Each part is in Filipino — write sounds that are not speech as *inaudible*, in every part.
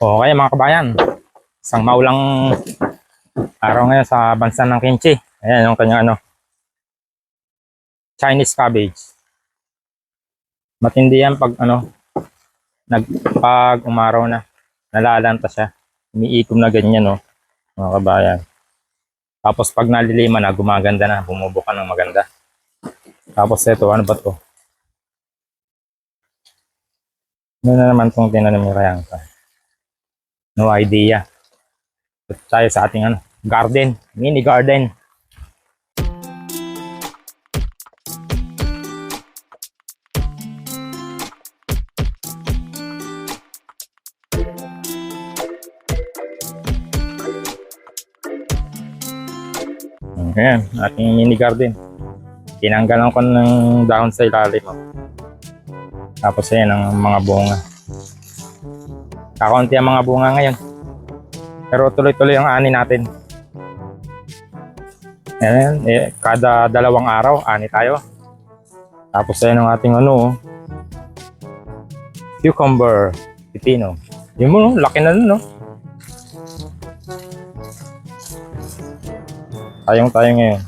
Okay mga kabayan, isang maulang araw ngayon sa bansa ng Kimchi. Ayan yung kanya ano, Chinese cabbage. Matindi yan pag ano, nag, pag umaraw na, nalalanta siya. Umiikom na ganyan no, mga kabayan. Tapos pag naliliman na, gumaganda na, bumubuka ng maganda. Tapos ito, ano ba to? Ano na naman itong tinanim ni Rayangka? No idea. Ito tayo sa ating ano, garden, mini garden. Ayan, ating mini garden. Tinanggalan ko ng dahon sa ilalim. Tapos ayan ang mga bunga. Kakaunti ang mga bunga ngayon. Pero tuloy-tuloy ang ani natin. Ayan, eh, kada dalawang araw, ani tayo. Tapos ayan ang ating ano, cucumber, pipino. Yun mo, no? laki na nun, no? Tayong tayo ngayon.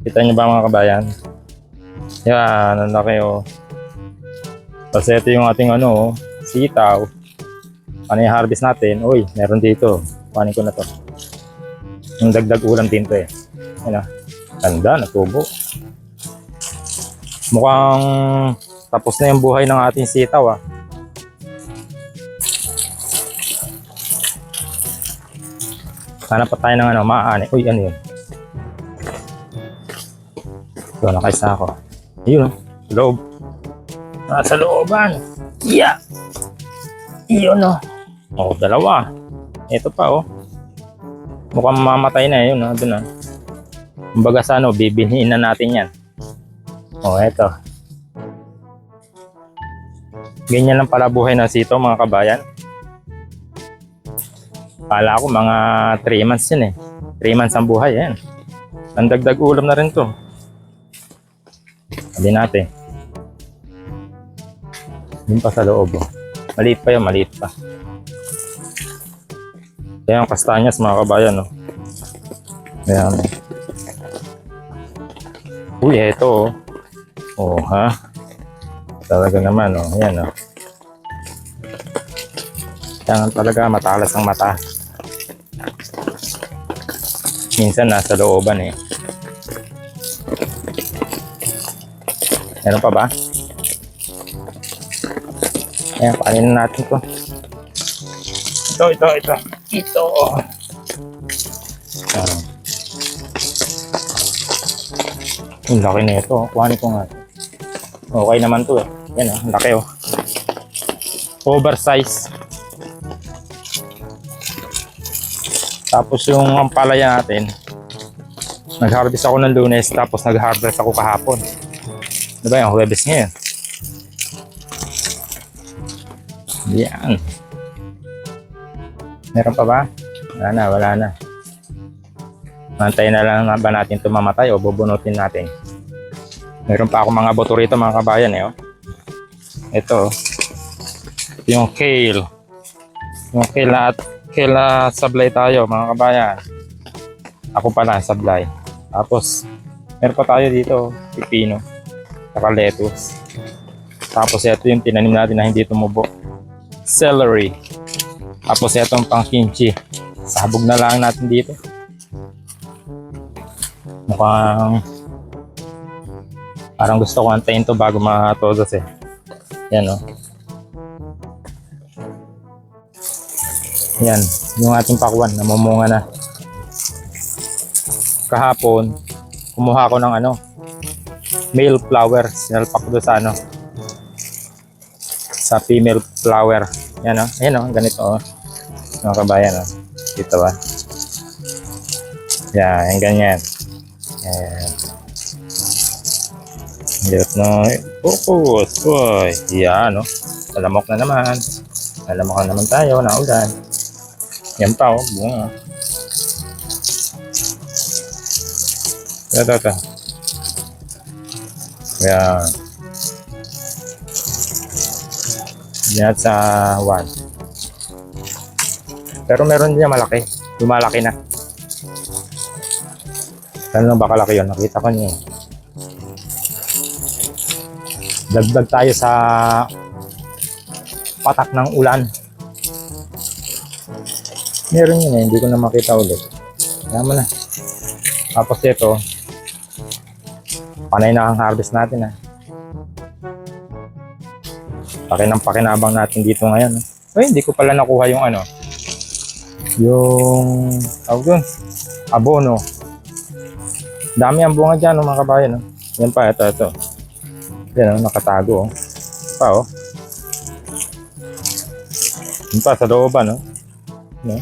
Kita niyo ba mga kabayan? Yan, ang laki oh. Tapos ito yung ating ano, oh, sitaw. Ano yung harvest natin? Uy, meron dito. Kuhanin ko na to. Yung dagdag ulam din to eh. Ano? Tanda, natubo. Mukhang tapos na yung buhay ng ating sitaw ah. Sana pa tayo ng ano, maaani. Uy, ano yun? Ito, nakaisa ako. Ayun, oh. loob. Nasa looban. Yeah! Iyon, oh. Oh, dalawa. Ito pa, oh. Mukhang mamatay na yun, oh. Doon, oh. Kumbaga sa ano, bibinhin na natin yan. Oh, eto. Ganyan lang pala buhay ng sito, mga kabayan. Kala ko mga 3 months yun eh. 3 months ang buhay, yan. Ang dagdag ulam na rin to. Sabi natin. Yun pa sa loob. Oh. Maliit pa yun, maliit pa. Kaya yung kastanyas mga kabayan. Oh. Ayan. Uy, eto oh. Oh, ha? Talaga naman, oh. Ayan, oh. Kaya talaga matalas ang mata. Minsan nasa looban eh. Meron pa ba? Ayan, na natin to. Ito, ito, ito. Ito. Ayan. Ang laki na ito. Kuhanin ko nga. Okay naman to eh. Yan oh, ang laki oh. Oversize. Tapos yung ampalaya natin, nag-harvest ako ng lunes, tapos nag-harvest ako kahapon. Ano ba yung Huwebes ngayon? Yan. Meron pa ba? Wala na, wala na. Antayin na lang ba natin ito mamatay o bubunutin natin. Meron pa ako mga boto rito mga kabayan eh. Oh. Ito. oh. Yung kale. Yung kale at kale na sablay tayo mga kabayan. Ako pala sablay. Tapos meron pa tayo dito pipino. Saka lettuce. Tapos ito yung tinanim natin na hindi tumubo. Celery. Tapos itong pang kimchi. Sabog na lang natin dito. Mukhang parang gusto ko antayin to bago matodos eh. Yan oh. Yan, yung ating pakwan, namumunga na. Kahapon, kumuha ko ng ano, male flower. Sinalpak ko sa ano, sa female flower. Yan o, ayan o, ganito o. Mga kabayan o. Dito ba? Yan, ganyan. Yan. Hirap na, focus, boy. Yan o. Alamok na naman. Alamok na naman tayo na ulan. Yan pa o, bunga. Ito, ito, ito. Yan sa one. Pero meron din niya malaki. Lumalaki na. Saan lang baka laki yun? Nakita ko niya. eh. Dagdag tayo sa patak ng ulan. Meron yun eh, hindi ko na makita ulit. Mo na. Tapos ito, panay na ang harvest natin ah. Paki ng pakinabang natin dito ngayon. ah. Ay, hindi ko pala nakuha yung ano. Yung, tawag dun, abono. Dami ang bunga dyan, oh, mga kabayan. Oh. Yan pa, ito, ito. Yan, oh, nakatago. Oh. Pa, oh. Yan pa, sa looban, oh. No?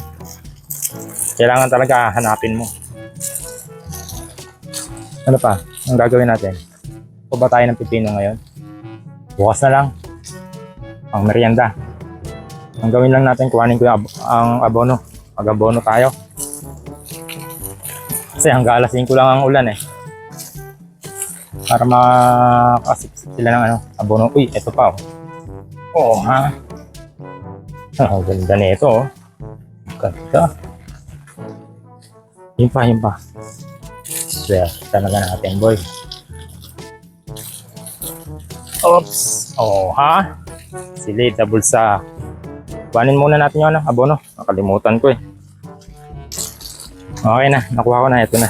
Kailangan talaga hanapin mo. Ano pa? Ang gagawin natin? Ba tayo ng pipino ngayon? Bukas na lang. Ang merienda. Ang gawin lang natin, kuhanin ko yung ab- ang abono. Mag-abono tayo. Kasi hanggang alas 5 lang ang ulan eh. Para makasip sila ng ano, abono. Uy, eto pa oh. Oo ha. Ang ganda nito oh. Ganda. Yun pa, yun pa. Yeah, talaga natin, boy. Oops. Oo, ha? Silid sa bulsa. Kuhanin muna natin yun, ah, abono. Nakalimutan ko eh. Okay na, nakuha ko na. Ito na.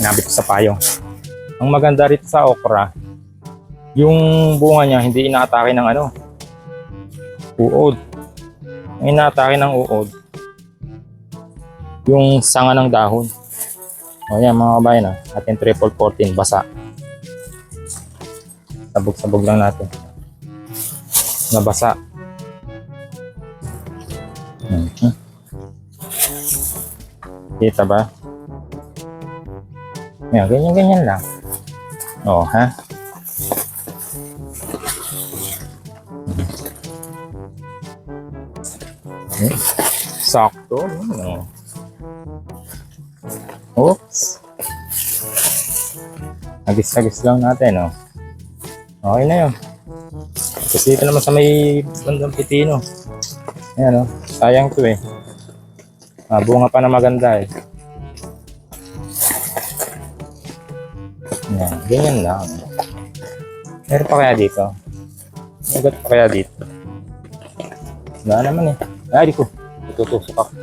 Nabit ko sa payong. Ang maganda rito sa okra, yung bunga niya hindi inaatake ng ano, uod. Ang inaatake ng uod, yung sanga ng dahon. O yan mga kabayan, ah. ating triple 14, basa. Sabog-sabog lang natin. Nabasa. Mhm. Kita ba? Yan, ganyan-ganyan lang. O, ha? Hmm. Sakto. Ano? Oops. Agis-agis lang natin, oh. Okay na yun. Kasi ito naman sa may bandang pitino. Ayan, oh. Sayang to eh. Ah, bunga pa na maganda eh. Yan, ganyan lang. Meron pa kaya dito? Magat pa kaya dito? Wala naman eh. Ay, di ko. Tutusok ako.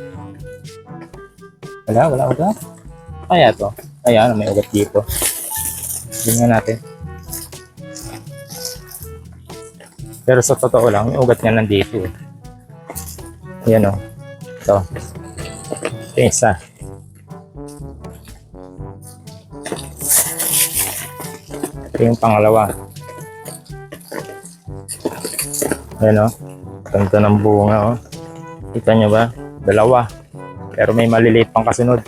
Wala, wala, wala. Kaya to. Ayan, may ugat dito. Tingnan natin. Pero sa totoo lang, may ugat nga nandito. eh. Ayan o. Ito. Ito yung isa. Ito yung pangalawa. Ayan o. Ganda ng bunga o. Kita nyo ba? Dalawa. Pero may maliliit pang kasunod.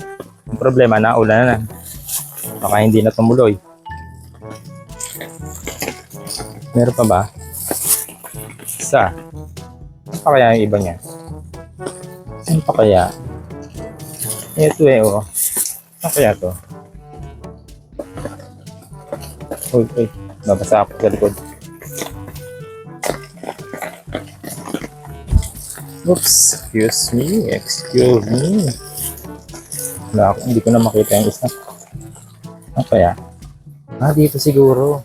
Ang problema, naulan na. Baka hindi na tumuloy. Meron pa ba? Isa. Ano pa kaya yung iba niya? Ano pa kaya? Ito eh, oh. Ano kaya to? Uy, uy. Nabasa ako sa likod. Oops. Excuse me. Excuse me. Wala ako. Hindi ko na makita yung isa. Ano kaya? Ah, dito siguro.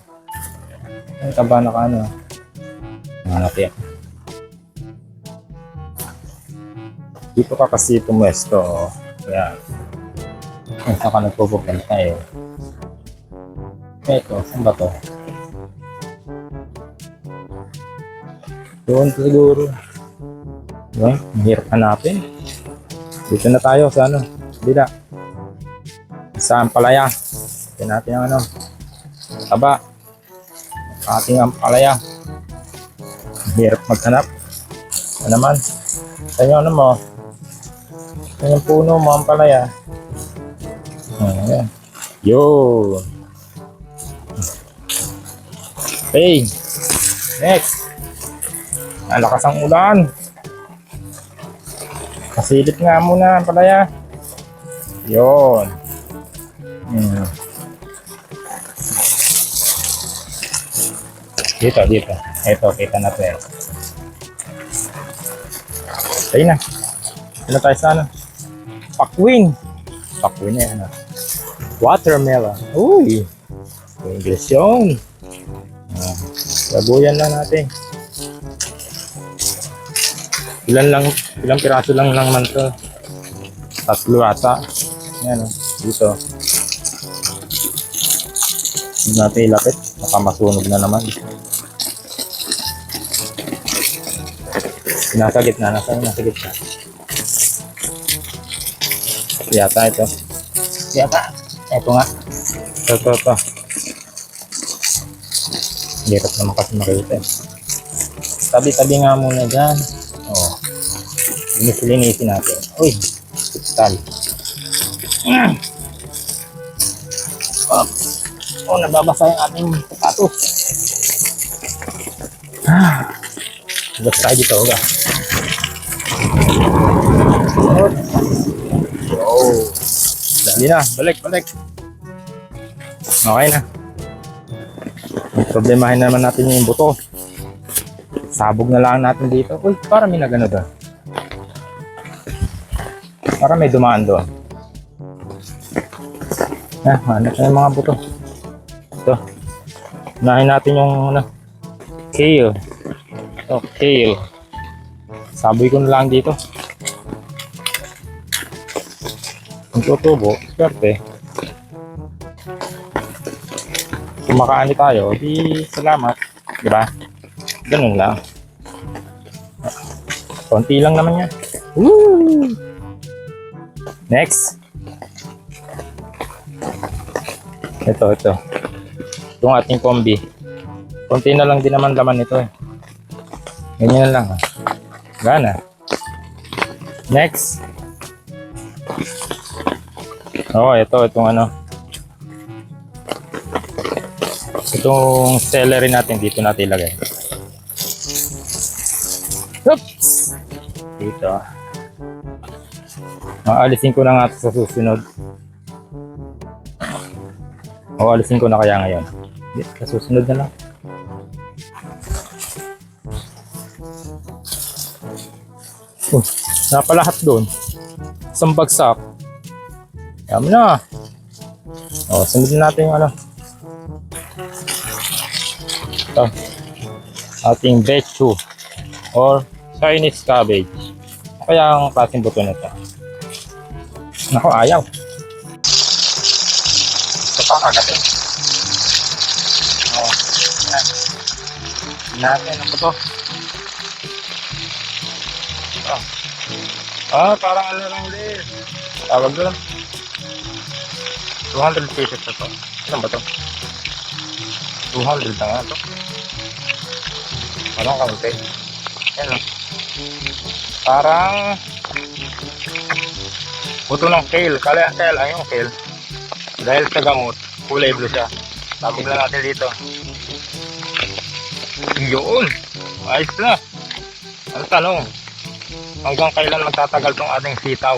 Ang taba na ka, ano? Yan. Dito ka kasi pumuesto. oh. Kaya, kung saan ka nagpupunta eh. Ito, saan ba to? Doon siguro. Diba? Mahirap hanapin. Dito na tayo sa ano, bila. Sa Ampalaya. Ito natin ang ano. Taba. Ating Ampalaya. Mahirap maghanap. Ano naman? Sa inyo ano mo? Sa yung puno mo, Ampalaya. Ayan. Yun. Hey! Next! Nalakas ang ulan. Pasilip nga muna, palaya. Yun. Hmm. Dito, dito. Ito, kita natin. Ayun na. Ano tayo sa ano? Pakwin. Pakwin na ah. Watermelon. Uy! English yun. Ah, Labuyan lang natin. Ilan lang, ilang piraso lang naman to. Tatlo ata. Yan o, dito. Hindi natin ilapit. Baka masunog na naman. Nasa gitna, nasa, nasa gitna. Yata ito. Yata. Ito nga. Ito, ito, ito. Hirap naman kasi makita. eh. Tabi-tabi nga muna dyan. Oo. Linis-linisin natin. Uy, kristal. Mm. Oh, oh, nababasa yung ating sapatos. Ah. Tayo dito, hugas. Oh. Dali na, balik, balik. Okay na. Problemahin naman natin yung buto. Sabog na lang natin dito. Uy, para may nagano doon. Para may dumaan doon. Ah, hanap na yung mga buto. Ito. Unahin natin yung ano, kale. Ito, kale. Saboy ko na lang dito. Kung tutubo, swerte. Kung makaani tayo, di salamat. Di ba? Ganun lang. Konti lang naman yan. Woo! Next. Ito, ito. Itong ating kombi. Konti na lang din naman laman nito eh. Ganyan lang. Ah. Gana. Next. Oo, ito, itong ano. Itong celery natin dito natin ilagay. Oops! Dito. Aalisin ko na nga sa susunod. O alisin ko na kaya ngayon. Sa susunod na lang. Oh, napalahat doon. Isang bagsak. Kaya mo na. O, sunod na natin yung ano. Ito. Ating bechu or Chinese cabbage. Ano Kaya ang klaseng buto na ito. Nako, ayaw. Ito pa kagatin. Oh, yan. Natin ang buto. Ah, parang ano lang ulit. Tawag doon. 200 pesos na to. Ano ba to? 200 na nga to. Anong kaunti? Yan lang. Parang buto ng kale. Kaya, kaya lang yung kale. Dahil sa gamot, kulay blue siya. Tapos na natin dito. Yun! Ayos na! Ang tanong, hanggang kailan magtatagal tong ating sitaw?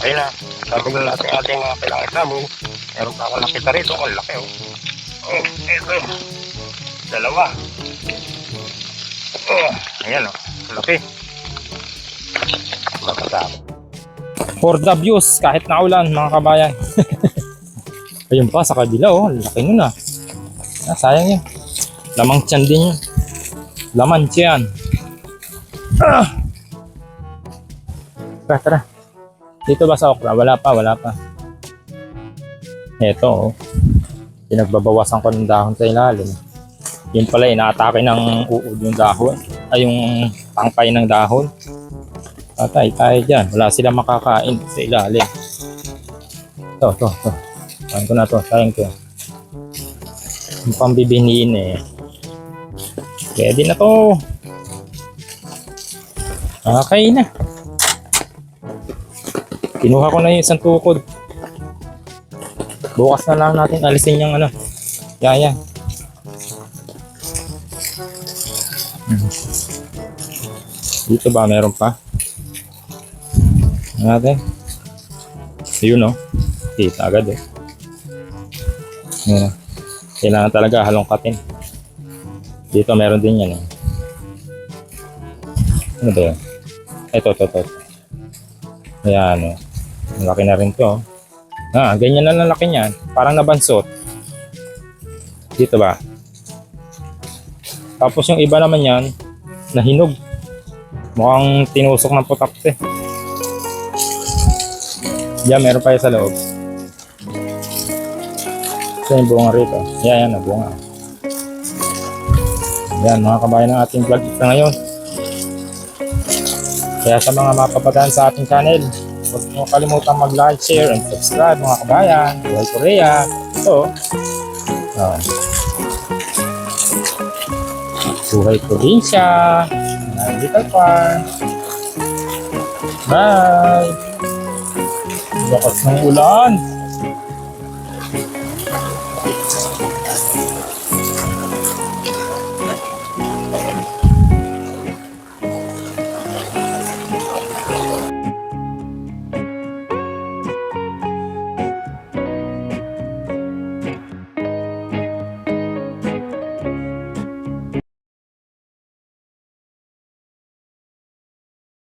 Ayun na, na natin ating mga kailangan sabog. Meron pa ako nakita rito, ang laki oh. Oh, ito. Dalawa. Oh, ayan oh, laki. Makasabog. For the views, kahit naulan mga kabayan. *laughs* Ayun pa, sa kabila oh, laki nun ah. ah sayang yun. Lamang tiyan din yun. Laman tiyan. Ah! Tara, tara. Dito ba sa okra? Wala pa, wala pa. Ito oh. Pinagbabawasan ko ng dahon sa ilalim. Yun pala, inaatake ng uod yung dahon. Ay, yung tangkay ng dahon. Patay tayo dyan. Wala silang makakain sa ilalim. Ito, ito, ito. Kain ko na to. Sayang ko. Yung pambibiniin eh. Pwede na to. Okay na. Kinuha ko na yung isang tukod. Bukas na lang natin alisin yung ano. Yaya. Hmm. Dito ba meron pa? Ano natin? Ayun oh. Kita agad eh. Ayan. oh. Kailangan talaga halongkatin. Dito meron din yan eh. Ano ba yan? Ito, ito, ito. Ayan, oh. Malaki na rin to. oh. Ah, ganyan na lang laki niyan. Parang nabansot. Dito ba? Tapos yung iba naman yan, nahinog. Mukhang tinusok ng putakte. Yan, meron pa yung sa loob. Ito yung bunga rito. Yan, yan, bunga. Yan, mga kabayan ng ating vlog ito ngayon. Kaya sa mga mapapadaan sa ating channel, huwag mo kalimutan mag-like, share, and subscribe mga kabayan. Buhay Korea. Ito. Oh. Buhay probinsya. Little Farm. Bye! Lakas ng ulan.